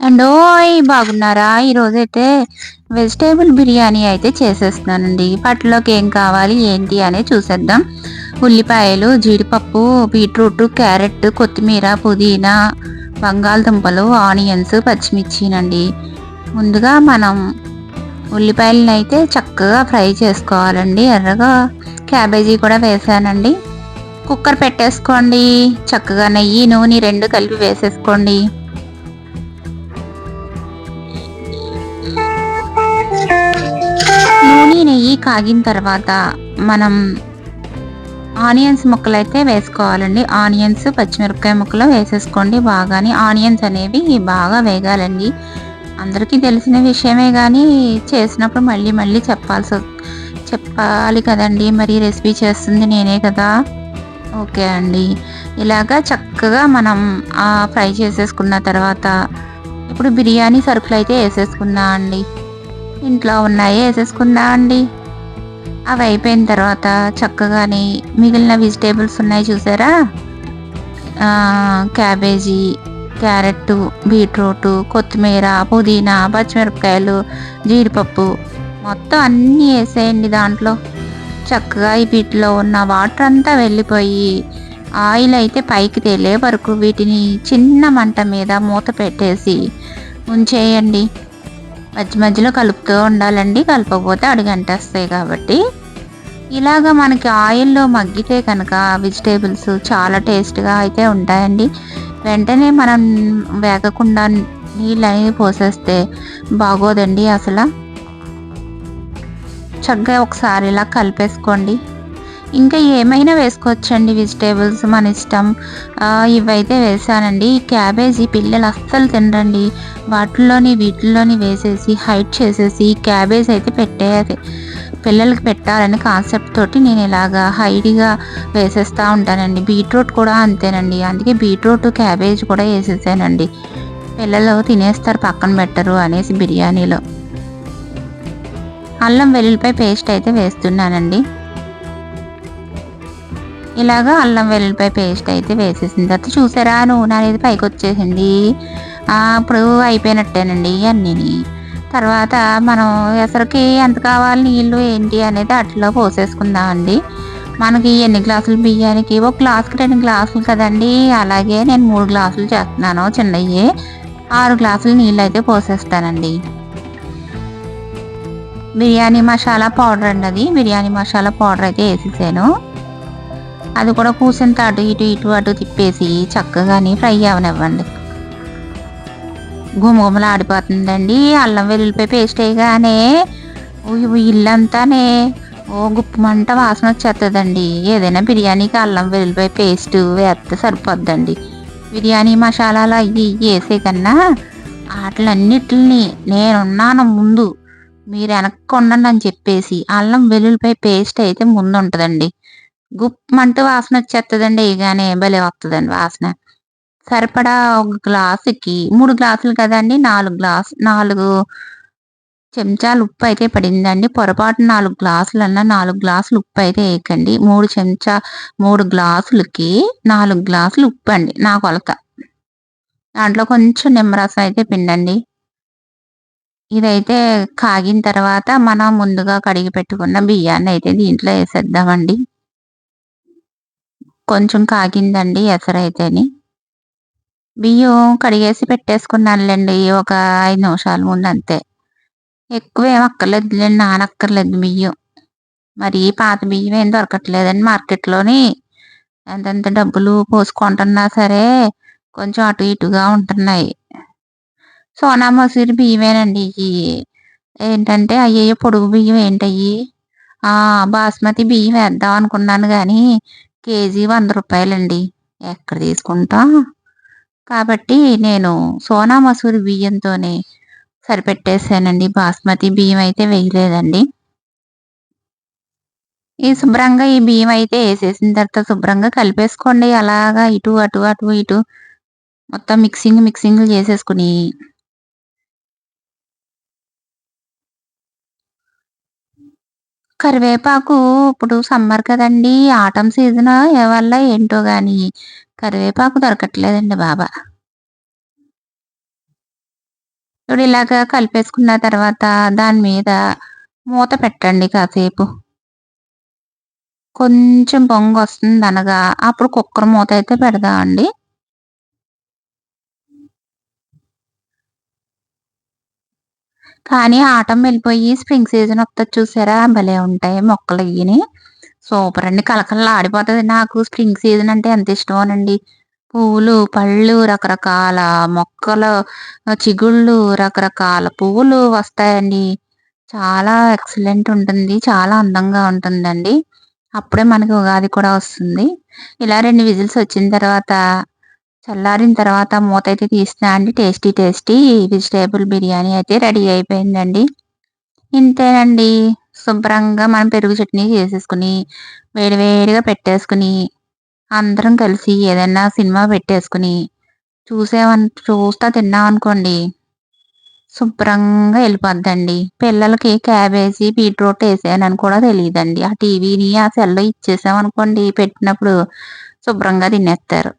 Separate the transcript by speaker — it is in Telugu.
Speaker 1: అండ్ ఓయ్ బాగున్నారా? ఈరోజు అయితే వెజిటేబుల్ బిర్యానీ అయితే చేసేస్తున్నానండి. పట్టులోకి ఏం కావాలి ఏంటి అని చూసేద్దాం. ఉల్లిపాయలు జీడిపప్పు బీట్రూట్ క్యారెట్ కొత్తిమీర పుదీనా బంగాళదుంపలు ఆనియన్స్ పచ్చిమిర్చినండి. ముందుగా మనం ఉల్లిపాయలను అయితే చక్కగా ఫ్రై చేసుకోవాలండి. ఎర్రగా క్యాబేజీ కూడా వేసానండి. కుక్కర్ పెట్టేసుకోండి. చక్కగా నెయ్యి నూనె రెండు కలిపి వేసేసుకోండి. టీ కాగిన తర్వాత మనం ఆనియన్స్ ముక్కలు అయితే వేసుకోవాలండి. ఆనియన్స్ పచ్చిమిరపకాయ ముక్కలు వేసేసుకోండి బాగానే. ఆనియన్స్ అనేవి బాగా వేగాలండి. అందరికీ తెలిసిన విషయమే కానీ చేసినప్పుడు మళ్ళీ మళ్ళీ చెప్పాల్సి చెప్పాలి కదండి. మరి రెసిపీ చేస్తుంది నేనే కదా. ఓకే అండి. ఇలాగా చక్కగా మనం ఫ్రై చేసేసుకున్న తర్వాత ఇప్పుడు బిర్యానీ సరుకులు అయితే వేసేసుకుందాం అండి ఇంట్లో ఉన్నాయి వేసేసుకుందాం అండి అవి అయిపోయిన తర్వాత చక్కగాని మిగిలిన వెజిటేబుల్స్ ఉన్నాయి చూసారా? క్యాబేజీ క్యారెట్ బీట్రూట్ కొత్తిమీర పుదీనా పచ్చిమిరపకాయలు జీడిపప్పు మొత్తం అన్నీ వేసేయండి దాంట్లో. చక్కగా వీటిలో ఉన్న వాటర్ అంతా వెళ్ళిపోయి ఆయిల్ అయితే పైకి తేలే వరకు వీటిని చిన్న మంట మీద మూత పెట్టేసి ఉంచేయండి. మధ్య మధ్యలో కలుపుతూ ఉండాలండి. కలపకపోతే అడుగంటేస్తాయి కాబట్టి. ఇలాగ మనకి ఆయిల్లో మగ్గితే కనుక వెజిటేబుల్స్ చాలా టేస్ట్గా అయితే ఉంటాయండి. వెంటనే మనం వేగకుండా నీళ్ళు అనేది పోసేస్తే బాగోదండి అసలు. చక్కగా ఒకసారి ఇలా కలిపేసుకోండి. ఇంకా ఏమైనా వేసుకోవచ్చండి వెజిటేబుల్స్ మన ఇష్టం? ఇవైతే వేసానండి. ఈ క్యాబేజీ పిల్లలు అస్సలు తినరండి. వాటిల్లోని వీటిల్లోని వేసేసి హైట్ చేసేసి క్యాబేజ్ అయితే పెట్టేది పిల్లలకి పెట్టాలని కాన్సెప్ట్ తోటి నేను ఇలాగా హైడ్గా వేసేస్తూ ఉంటానండి. బీట్రూట్ కూడా అంతేనండి. అందుకే బీట్రూట్ క్యాబేజ్ కూడా వేసేసానండి. పిల్లలు తినేస్తారు పక్కన పెట్టరు అనేసి బిర్యానీలో. అల్లం వెల్లుల్లిపాయ పేస్ట్ అయితే వేస్తున్నానండి. ఇలాగ అల్లం వెల్లుల్లిపాయ పేస్ట్ అయితే వేసేసిన తర్వాత చూసారా నూనె అనేది పైకి వచ్చేసింది. ఇప్పుడు అయిపోయినట్టేనండి అన్నీని. తర్వాత మనం ఎసరికి ఎంత కావాలి నీళ్ళు ఏంటి అనేది అట్లా పోసేసుకుందామండి. మనకి ఎన్ని గ్లాసులు బియ్యానికి? ఒక గ్లాసుకి రెండు గ్లాసులు కదండి. అలాగే నేను మూడు గ్లాసులు చేస్తున్నాను చిన్నయ్యి. ఆరు గ్లాసులు నీళ్ళు అయితే పోసేస్తానండి. బిర్యానీ మసాలా పౌడర్ అండి అది. బిర్యానీ మసాలా పౌడర్ అయితే వేసేసాను. అది కూడా కూసింత అటు ఇటు ఇటు అటు తిప్పేసి చక్కగాని ఫ్రై అవనివ్వండి. గుమగుమలు ఆడిపోతుందండి. అల్లం వెల్లుల్లిపాయ పేస్ట్ వేయగానే ఇల్లంతానే ఓ గుప్పమంట వాసన వచ్చేస్తుందండి ఏదైనా బిర్యానీకి అల్లం వెల్లుల్లిపాయ పేస్ట్ వేస్తే సరిపోద్దండి. బిర్యానీ మసాలాలు అవి వేసే కన్నా వాటిలన్నిటిని నేనున్నాను ముందు మీరు వెనక్కి ఉండండి అని చెప్పేసి అల్లం వెల్లుల్లిపాయ పేస్ట్ అయితే ముందు ఉంటుందండి గుప్పమంటూ వాసన వచ్చేస్తుందండి వేయగానే భలే వస్తుందండి వాసన. సరిపడా ఒక గ్లాసుకి మూడు గ్లాసులు కదండి నాలుగు గ్లాస్ నాలుగు చెంచాలు ఉప్పు అయితే పడిందండి. పొరపాటు నాలుగు గ్లాసులన్నా నాలుగు గ్లాసులు ఉప్పు అయితే వేయకండి. మూడు చెంచా మూడు గ్లాసులకి నాలుగు గ్లాసులు ఉప్పు అండి నా కొలత. దాంట్లో కొంచెం నిమ్మరసం అయితే పిండండి. ఇదైతే కాగిన తర్వాత మనం ముందుగా కడిగి పెట్టుకున్న బియ్యాన్ని అయితే దీంట్లో వేసేద్దామండి. కొంచెం కాగిందండి ఎసరైతేని. బియ్యం కడిగేసి పెట్టేసుకున్నానులేండి ఒక ఐదు నిమిషాల ముందు అంతే. ఎక్కువ ఏం అక్కర్లేదులేండి నానక్కర్లేదు బియ్యం. మరి పాత బియ్యం ఏం దొరకట్లేదండి మార్కెట్లోని. ఎంతెంత డబ్బులు పోసుకుంటున్నా సరే కొంచెం అటు ఇటుగా ఉంటున్నాయి. సోనా మసూరి బియ్యమేనండి ఇవి ఏంటంటే అయ్యయ్యో పొడుగు బియ్యం ఏంటయ్యి? బాస్మతి బియ్యం వేద్దాం అనుకున్నాను కానీ కేజీ వంద రూపాయలండి. ఎక్కడ తీసుకుంటా? కాబట్టి నేను సోనా మసూరి బియ్యంతోనే సరిపెట్టేసానండి. బాస్మతి బియ్యం అయితే వేయలేదండి. ఈ శుభ్రంగా ఈ బియ్యం అయితే వేసేసిన తర్వాత శుభ్రంగా కలిపేసుకోండి. అలాగా ఇటు అటు అటు ఇటు. మొత్తం మిక్సింగ్ మిక్సింగ్లు చేసేసుకుని కరివేపాకు ఇప్పుడు సమ్మర్ కదండి ఆటం సీజన్ వల్ల ఏంటో గాని కరివేపాకు దొరకట్లేదండి బాబా ఇప్పుడు ఇలాగ కలిపేసుకున్న తర్వాత దాని మీద మూత పెట్టండి కాసేపు. కొంచెం బొంగు వస్తుంది అనగా అప్పుడు కుక్కర్ మూత అయితే పెడదామండి. కానీ ఆటం వెళ్ళిపోయి స్ప్రింగ్ సీజన్ వస్తుంది చూసారా? భలే ఉంటాయి మొక్కలు మొక్కలయ్యిని. సూపర్ అండి. ఆడిపోతుంది నాకు స్ప్రింగ్ సీజన్ అంటే ఎంత ఇష్టమోనండి. పువ్వులు, పళ్ళు, రకరకాల మొక్కలు, చిగుళ్ళు, రకరకాల పువ్వులు వస్తాయండి. చాలా ఎక్సలెంట్ ఉంటుంది. చాలా అందంగా ఉంటుందండి. అప్పుడే మనకి ఉగాది కూడా వస్తుంది. ఇలా రెండు విజిల్స్ వచ్చిన తర్వాత చల్లారిన తర్వాత మూత అయితే తీసినా అండి. టేస్టీ టేస్టీ వెజిటేబుల్ బిర్యానీ అయితే రెడీ అయిపోయిందండి. ఇంతేనండి. శుభ్రంగా మనం పెరుగు చట్నీ చేసేసుకొని, వేడివేడిగా పెట్టేసుకుని అందరం కలిసి ఏదన్నా సినిమా పెట్టేసుకుని చూసేవన్ చూస్తా తిన్నామనుకోండి శుభ్రంగా వెళ్ళిపోద్దండి పిల్లలకి క్యాబేజీ, బీట్రూట్ వేసానని కూడా తెలియదండి ఆ టీవీని, ఆ సెల్లో ఇచ్చేసామనుకోండి పెట్టినప్పుడు శుభ్రంగా తినేస్తారు